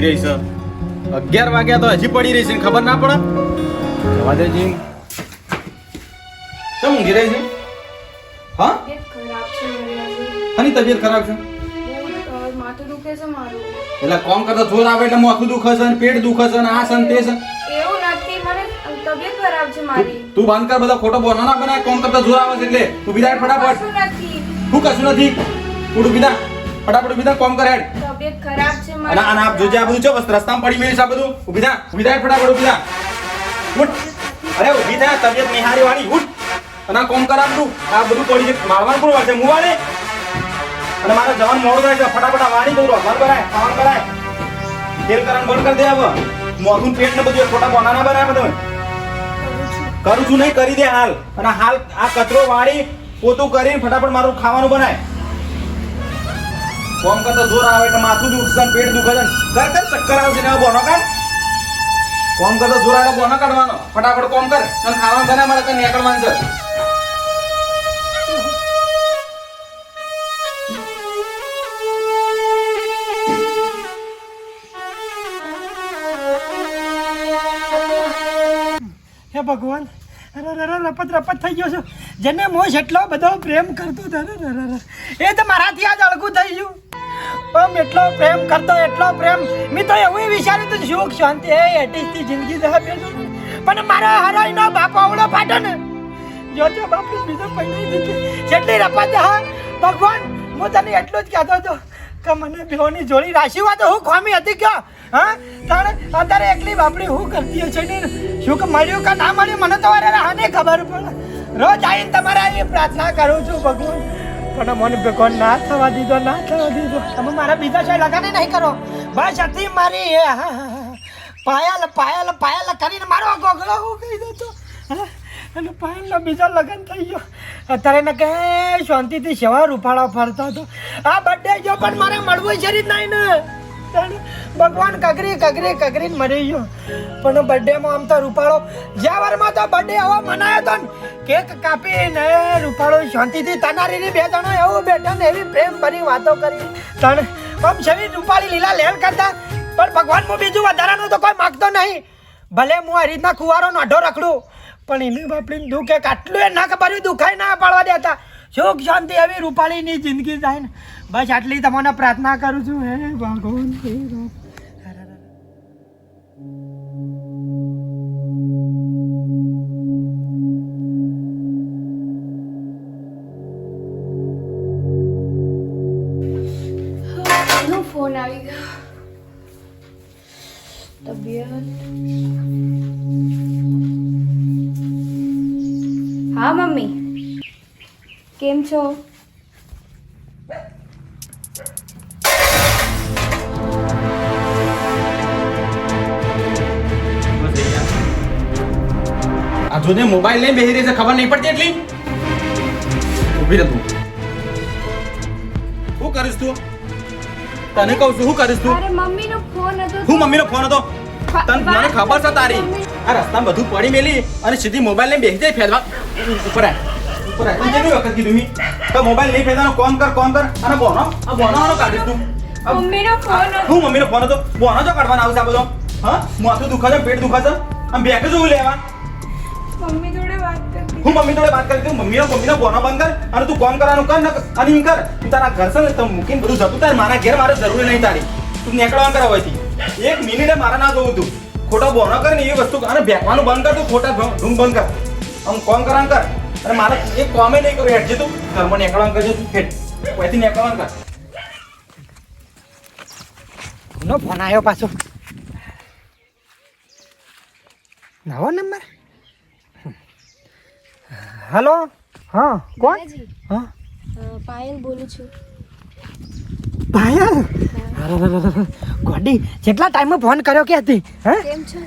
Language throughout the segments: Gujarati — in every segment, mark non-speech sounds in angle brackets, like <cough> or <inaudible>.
રહી છે. અગિયાર વાગ્યા તો હજી પડી રહી છે ખબર ના પડે? જવા દે જી કેમ ઊંઘી રહી છે? હા? તબિયત ખરાબ છે મારી. તબિયત ખરાબ છે? માથું દુખે છે મારું. એટલે કોમ કરતા જોર આવે એટલે માથું દુખે છે ને પેટ દુખે છે ને આ છે ને તે છે? એવું નથી મને તબિયત ખરાબ છે મારી. તું- તું બંધ કર બધા ખોટો બોનો ના બનાય કોમ કરતા જોર આવે છે એટલે. તું બીજા ફટાફટ. કશું નથી. હું કશું નથી. ઉડ બીજા ફટાફટ બીજા કોમ કર હેડ. તબિયત ખરાબ છે અને અને આપ જોજે આ બધું છે બસ રસ્તામાં પડી મેળીશ આ બધું. ઊભી થા ઊભી થા ફટાફટ ઊભી થા. ઉઠ. અરે ઊભી થા તબિયત નિહારી વાળી ઉઠ. અને આ કોમ કરાવ તું આ બધું પડી છે મારવાનું વાર છે હું વાળે. અને મારો જવાન મોડું થાય છે ફટાફટ વાણી દઉં ઘર કરાય ખાવાનું કરાય. તેલ કરવાનું બંધ કરી દે હવે. મોઢું પેટ ને બધું ખોટા બોના ના કરું છું કરું છું નહીં કરી દે હાલ. અને હાલ આ કચરો વાળી પોતું કરીને ફટાફટ મારું ખાવાનું બનાય. કોમ કરતા જોર આવે એટલે માથું દુખશે ને પેટ દુખે છે કર કર, ચક્કર આવશે ને બોનો કાઢ કોમ કરતા જોર આવે બોનો કાઢવાનો. ફટાફટ કોમ કર. અને ખાવાનું બનાય મારે તને નીકળવાનું છે. હે ભગવાન, અરે અરે રપત રપત થઈ ગયો છું. જેને મોજ એટલો બધો પ્રેમ કરતો હતો. એ તો મારાથી આજ અળગું થઈ ગયું. પણ એટલો પ્રેમ કરતો, એટલો પ્રેમ. મેં તો એવું વિચાર્યું તું સુખ, શાંતિ એ એટીસથી જિંદગી જવા પેલું. પણ મારા હરાઈનો બાપ અવળો ફાટો ને જોજો બાપ બીજો પૈણી દીધી. જેટલી રપત હા, ભગવાન, હું તને એટલું જ કહેતો હતો કે મને બેહોની જોડી રાશી હોય હું ખોમી હતી કયો હા? તારે અત્યારે એકલી બાપડી હું કરતી હશે ને? શું કે મળ્યું કે ના મળ્યું, મને તો અરે હાને ખબર પડે. રોજ આવીને તમારે એ પ્રાર્થના કરું છું, ભગવાન. પણ મને ભેગો ના થવા દીધો ના થવા દીધો. તમે મારા બીજા છે લગાને નહીં કરો. બસ હતી મારી. પાયલ પાયલ પાયલ કરીને મારો ગોગળો હું કહી દો તો. હા, અને પાયલનો બીજો લગ્ન થઈ ગયો. અત્યારે ને કહે શાંતિથી સેવા રૂપાળા ફરતો હતો. આ બર્થડે જો પણ મારે મળવું છે નહીં ને. ભગવાન કગરી કગરી કગરી મરી ગયો. પણ બર્થડેમાં આમ તો રૂપાળો, જ્યાં વારમાં તો બર્થડે આવો મનાયો તો ને કેક કાપીને રૂપાળો શાંતિથી તનારીની બે જણા એવું બેઠા ને એવી પ્રેમ ભરી વાતો કરી. તણ આમ છવી રૂપાળી લીલા લેલ કરતા, પણ ભગવાન હું બીજું વધારાનું તો કોઈ માગતો નહીં. ભલે હું આ રીતના કુવારો નાઢો રખડું, પણ એની બાપડીને દુઃખ એક આટલું એ ના ખબર દુખાય ના પાડવા દેતા. સુખ શાંતિ એવી રૂપાળીની જિંદગી જાય ને. બસ આટલી તમને પ્રાર્થના કરું છું. હે ભગવાન ફોન આવી ગયો. હા, મમ્મી? કેમ છો? આ જોને મોબાઈલ લઈને બેહી રહી છે ખબર નહીં પડતી એટલી? ઊભી રહે તું. શું કરીશ તું? તને કહું છું શું કરીશ તું? અરે મમ્મીનો ફોન હતો. હું મમ્મીનો ફોન હતો? તને મને ખબર છે તારી? આ રસ્તામાં બધું પડી મેલી અને સીધી મોબાઈલ લઈને બેસી જાય ફેરવા ઉપર આય. ઉપર કેટલી વખત કીધું મી? તો મોબાઈલ નહીં ફેરવાનો કોમ કર કોમ કર. અને બોનો આ બોનો આનો કાઢીશ તું. મમ્મીનો ફોન હું મમ્મીનો ફોન હતો? બોનો જો કાઢવાનો આવશે આ બધો. હા? માથું દુખે છે પેટ દુખે છે આમ બેઠું લેવા. મમ્મી જોડે વાત કરતી હું મમ્મી જોડે વાત કરી મમ્મીનો મમ્મીનો બોનો બંધ કર અને તું કોમ કરવાનું કર ને અને એમ કર. તું તારા ઘર છે ને તો મૂકીને બધું જતું તારે. મારા ઘેર મારે જરૂરી નહીં તારી. તું નીકળવાનું કર હવેથી એક મિનિટે મારા ના જોવું તું. ખોટો બોનો કર ને એ વસ્તુ અને બેકવાનું બંધ કર તું ખોટા ધૂમ બંધ કર. આમ કોમ કરવાનું કર. અને મારે એક કોમે નહીં કરું હેઠજે તું. ઘરમાં નીકળવાનું કરજે તું. હેઠ અહીંથી નીકળવાનું કર. નો ફોન આવ્યો પાછો. નવો નંબર? હલો? હા કોણ? હા. પાયલ બોલું છું. પાયલ? ગોડી જેટલા ટાઈમમાં ફોન કર્યો કે હતી હે? કેમ છો?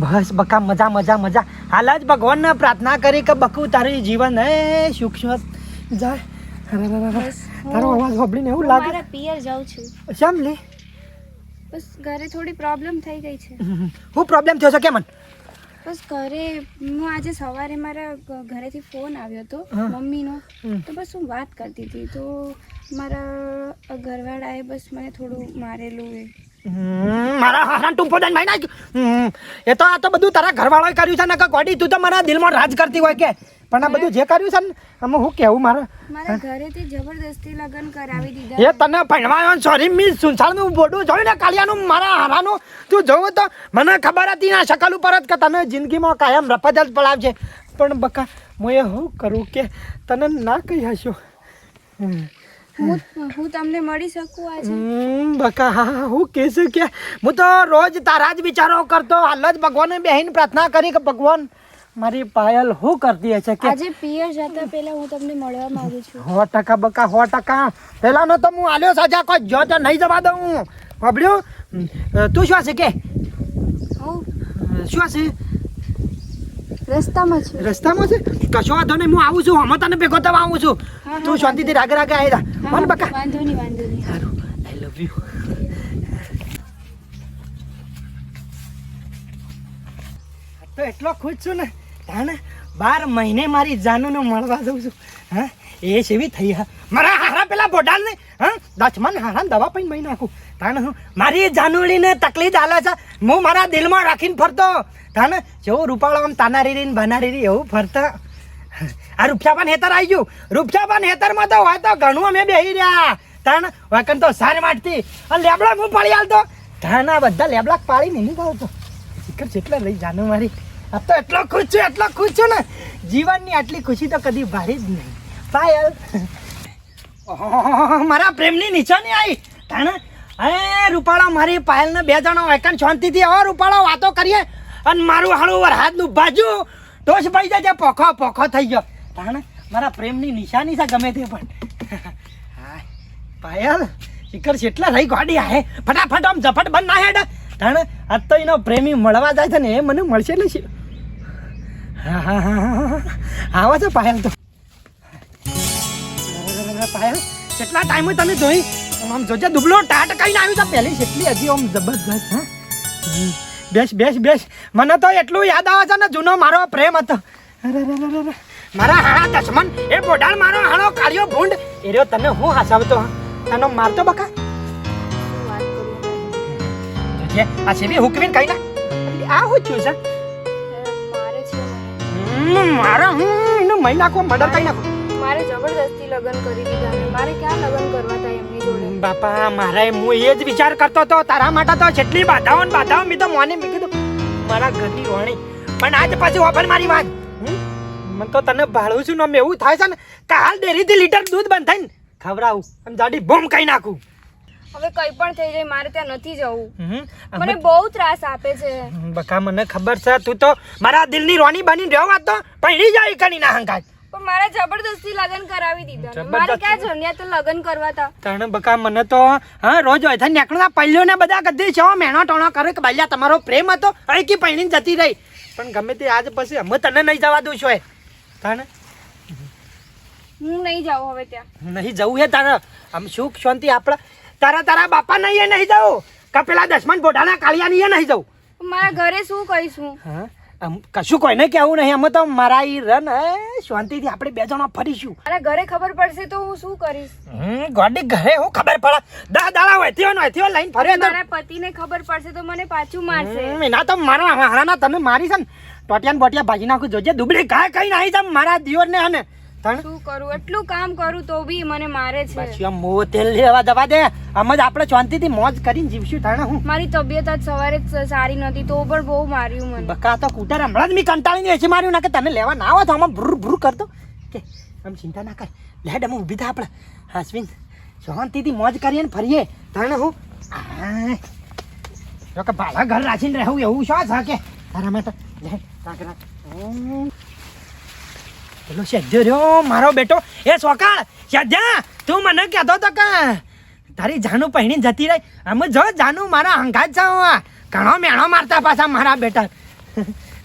બસ બકા મજા મજા મજા. હાલ જ ભગવાનને પ્રાર્થના કરી કે બકુ તારું જીવન હે સુખ સ્વસ્થ. જાય તારો અવાજ સાંભળીને એવું લાગે? મારા પિયર જાઉં છું. શેમ લે. બસ ઘરે થોડી પ્રોબ્લેમ થઈ ગઈ છે. હું પ્રોબ્લેમ થયો છે કેમ બસ ઘરે હું આજે સવારે મારા ઘરેથી ફોન આવ્યો હતો મમ્મીનો. તો બસ હું વાત કરતી હતી. તો મારા ઘરવાળાએ બસ મને થોડું મારેલું એ મારા હારા ટૂંપો દઈને ભાઈ નાખ. એ તો આ તો બધું તારા ઘરવાળાએ કર્યું છે ને કે ગોડી તું તો મારા દિલમાં રાજ કરતી હોય કે. પણ આ બધું જે કર્યું છે ને આમાં હું કેવું મારે? મારા ઘરેથી જબરદસ્તી લગ્ન કરાવી દીધા એ તને ભણવા સોરી મી સુનસાળનું બોડું જોયું ને કાલિયાનું મારા હારાનું? તું જોવું તો મને ખબર હતી ના શકલ ઉપર જ કે તને જિંદગીમાં કાયમ રફત જ પડાવશે પણ બકા હું એ શું કરું કે તને ના કહી હશો? હમ. હું હું તમને મળી શકું આજે? બકા હા હું કહેશું કે હું તો રોજ તારા જ વિચારો કરતો હાલ જ ભગવાનને બેહીને પ્રાર્થના કરી કે ભગવાન મારી પાયલ શું કરતી હશે કે આજે પિયર જતા પહેલા હું તમને મળવા માંગુ છું. બકા સો ટકા. પેલાનો તો હું આલ્યો સજા કોઈ જો તો નહીં જવા દઉં. બાબડ્યું તું શું છે કે? હું? શું છે રસ્તામાં છે. રસ્તામાં છે? કશો વાંધો નહીં હું આવું છું હમણાં તને ભેગો થવા આવું છું. તું શાંતિથી રાગે રાગે આવી જા. મને બકા. વાંધો નહીં વાંધો નહીં. સારું આઈ લવ યુ તો એટલો ખુશ છું ને તાને બાર મહિને મારી જાનુને મળવા જઉં છું. હા એ સેવી થઈ હા. મારા હારા પેલા બોડાલ ને હા દસમાન હારા દવા પૈન મહી નાખું. તાને મારી જાનુડીને તકલીફ આલે છે. હું મારા દિલમાં રાખીને ફરતો. તાને જેવું રૂપાળો આમ તાનારી રીને બનારી રહી એવું ફરતા. આ રૂપસાબાન હેતર આવી ગયું. રૂપસાબાન હેતરમાં તો હોય તો ઘણું અમે બેહી રહ્યા. તાણ વાકન તો સાર માટતી અને લેબડા હું પાડી હાલતો આ બધા લેબડા પાડી નહીં નીકળતો શિખર જેટલા લઈ જાનું મારી. આ તો એટલો ખુશ છું, એટલો ખુશ છું ને. જીવનની આટલી ખુશી તો કદી ભારી જ નહીં. પાયલ <laughs> મારા પ્રેમની નિશાની આવી તાણ એ રૂપાળા મારી પાયલને બે જણા વાકન શાંતિથી હવે રૂપાળો વાતો કરીએ. અને મારું હાડું વરહાદનું બાજુ. ટોચ પડી જાય પોખો પોખો થઈ ગયો. તાણ મારા પ્રેમની નિશાની છે ગમે તે પણ. પાયલ શિખર કેટલા રહી ગાડી આહે. ફટાફટ આમ ઝફટ બંધ ના હેડ. તાણ આજ તો એનો પ્રેમી મળવા જાય છે ને એ મને મળશે એટલે હા હા હા હા, હા આવો છે પાયલ તો. પાયલ કેટલા ટાઈમ તમે જોઈ? આમ જોજે દુબળો ટાટ કઈને આવ્યું તો પહેલી કેટલી હજી આમ જબરજસ્ત હા? બેસ બેસ બેસ. મને તો એટલું યાદ આવે છે ને જૂનો મારો પ્રેમ હતો. અરે રે રે રે રે. મારા હાણા દશમન એ બોડાળ મારો હાણો કાળિયો ભૂંડ. એ રહ્યો તને હું હસાવતો તને મારતો બકા? જોજે આ સેવી હુકવીને કઈ ના આ હું છે? મારે છે. મારા હું એનું મહિના નાખો મર્ડર કઈ નાખો. મારે જબરદસ્તી લગ્ન કરી દીધા ને મારે ક્યાં લગ્ન કરવા હતા એમની જોડે? બાપા મારે હું એ જ વિચાર કરતો હતો તારા માટે તો જેટલી બાધાઓ ને બાધાઓ મેં તો મોને મેં કીધું મારા ઘરની વાણી પણ આજ પછી ઓફર મારી વાત? મને તો તને ભાડું છું ને એવું થાય છે ને કે હાલ ડેરીથી લીટર દૂધ બંધ થઈને ખવડાવું અને જાડી બૂમ કહી નાખું. હવે કઈ પણ થઈ જાય મારે ત્યાં નથી જવું? મને બહુ ત્રાસ આપે છે. બકા મને ખબર છે તું તો મારા દિલની રોની બની રહ્યો વાત તો પડી જાય કણી ના હંકાય પણ મારે જબરદસ્તી લગ્ન કરાવી દીધા. મારે? ક્યાં જન્યા તો લગ્ન કરવા તા? તને બકા મને તો હા રોજ હોય. થાય ના પલ્યો ને બધા કદી છો મેણો ટોણો કરે કે ભાઈ તમારો પ્રેમ હતો અહીં કી પૈણી જતી રહી. પણ ગમે તે આજ પછી અમે તને નહીં જવા દઉં છું તને હું નહીં જાઉં હવે ત્યાં. નહીં જવું હે તારે. આમ સુખ શાંતિ આપણા તારા તારા બાપા નહીં એ નહીં જવું. કે પેલા દસમન બોઢાના કાળિયા નહીં નહીં જવું? મારા ઘરે શું કહીશું? હા? કશું કોઈને કેવું નહીં અમે તો મારા ઈ રન શાંતિથી આપણે બે જણા ફરીશું. મારા ઘરે ખબર પડશે તો હું શું કરીશ? હમ ગોડી ઘરે હું ખબર પડે? દા દાડા હોય થયો ને થયો લઈને ફરે મારા પતિને ખબર પડશે તો મને પાછું મારશે. ના તો મારા હારાના તમે મારી છે ને ટોટિયાન બોટિયા ભાજી નાખું જોજે દુબળી કાય કઈ નાખી છે મારા દિયોર ને તણ શું કરું? એટલું કામ કરું તો બી મને મારે છે. પછી આમ મોં તેલ લેવા દવા દે. આમ જ આપણે શાંતિથી મોજ કરીને જીવશું તાણે હું. મારી તબિયત આજ સવારે જ સારી નહોતી તો પણ બહુ માર્યું મને. બકા તો કૂટર હમણાં જ મેં કંટાળીને એસી માર્યું ના કે તને લેવા ના આવો તો આમાં ભૂર ભૂર કરતો કે આમ ચિંતા ના કર. લેડ અમે ઊભી થા આપણે. હાસવીન શાંતિથી મોજ કરીએ ને ફરીએ. તાણે હું. જો કે ભાડા ઘર રાખીને રહેવું એવું શું છે કે. તારા માટે. પેલો સજ્જો રહ્યો મારો બેટો. એ સોકાળ સજ્જા તું મને કહેતો તો કે, તારી જાનું પહેણી જતી રહી. અમે જો જાનું મારા હંગાત છે હું. ઘણો મેણો મારતા પાછા મારા બેટા.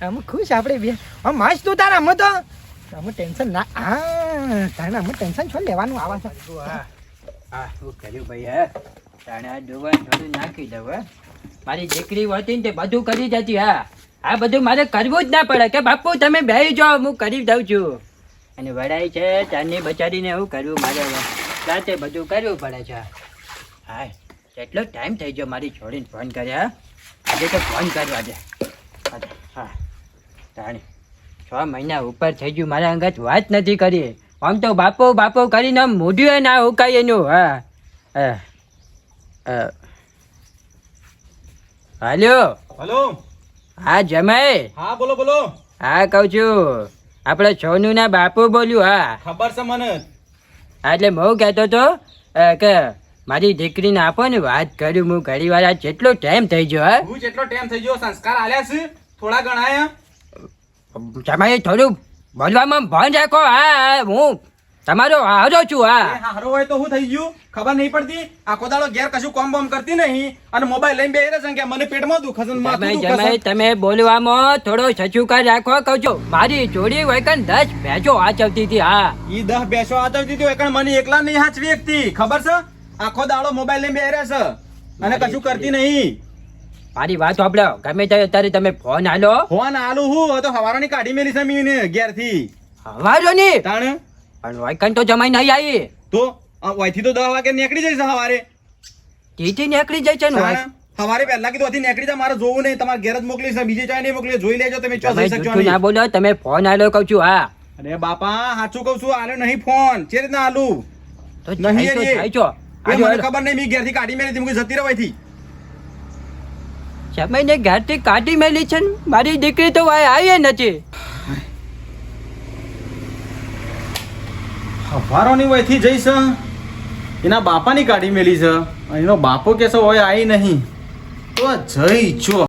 અમે ખુશ આપણે બે મસ્ત તું તારા અમે તો. અમે ટેન્શન ના હા તારે અમે ટેન્શન છો, લેવાનું આવા છે. હા શું કર્યું ભાઈ, હે? તાણે આ થોડું નાખી દઉં, હે? મારી દીકરી હતી ને તે બધું કરી જતી, હા? આ બધું મારે કરવું જ ના પડે કે બાપુ, તમે બે જાઓ, હું કરી દઉં છું. અને વડાઈ છે તારની બચારીને એવું કરવું મારે. રાતે બધું કરવું પડે છે. હા કેટલો ટાઈમ થઈ ગયો મારી છોડીને ફોન કર્યા આજે તો ફોન કરવા દે હા. તાણી, છ મહિના ઉપર થઈ ગયું, મારા અંગત વાત નથી કરી. આમ તો બાપો બાપો કરીને આમ ને ના ઉકાય એનું, હા. હા હા. હાલ્યો? હલો. હા જમાઈ. હા બોલો બોલો. હા કહું છું. આપણે સોનુ ના બાપુ બોલ્યું હા. ખબર છે મને. હા, એટલે હું કહેતો તો કે મારી દીકરીને આપો ને વાત કર્યું હું ઘણી વાર જેટલો ટાઈમ થઈ ગયો હા. હું જેટલો ટાઈમ થઈ ગયો સંસ્કાર આલ્યા છે થોડા ગણાયા. જમાય થોડું બોલવામાં ભાન રાખો હા, હું તમારો હારો છું હા. હારો હોય તો શું થઈ ગયું? ખબર નહીં પડતી. આખો દાડો ઘેર કશું કોમ બોમ કરતી નહીં. અને મોબાઈલ લઈને બેહી રહેશે કે મને પેટમાં દુખે માથું તમે તમે બોલવામાં થોડો સચુકાર રાખો કહું છું મારી જોડી વૈકન દસ ભેજો આચવતી હતી હા. ઈ દહ બેસો આચવતી હતી એકણ મને એકલા નહીં હાચવી એકતી ખબર છે? આખો દાડો મોબાઈલ લઈને બેહી રહેશે અને કશું કરતી નહીં. મારી વાત સાંભળો. ગમે તે અત્યારે તમે ફોન આલો. ફોન આલુ હું. તો હવારાની કાઢી મેલી છે મીને ઘેરથી. હવારો ની તાણ? પણ વૈકન તો જમાઈ નહીં આવી. તો? આ તો દહ વાગે નીકળી જઈશ સવારે. તીથી નીકળી જાય છે ને. તાણ પહેલા કીધું હતી નીકળી જા મારે જોવું નહીં તમારે ઘેર જ મોકલી છે બીજે ચાય નહીં મોકલી જોઈ લેજો તમે ચો જઈ શકશો ના બોલો તમે ફોન આલો કહું છું હા. અરે બાપા સાચું કહું છું આલે નહીં ફોન ચે રીતના આલુ? તો નહીં જાય છો મને. ખબર નહીં મી ઘેરથી કાઢી મેલી હતી જતી રવાયથી સમયને ઘરથી કાઢી મેલી છે મારી દીકરી તો વાય આવી નથી. હવારોની વયથી જઈશ. એના બાપાની કાઢી મેલી છે. એનો બાપો કેસો હોય આઈ નહીં. તો જઈ છો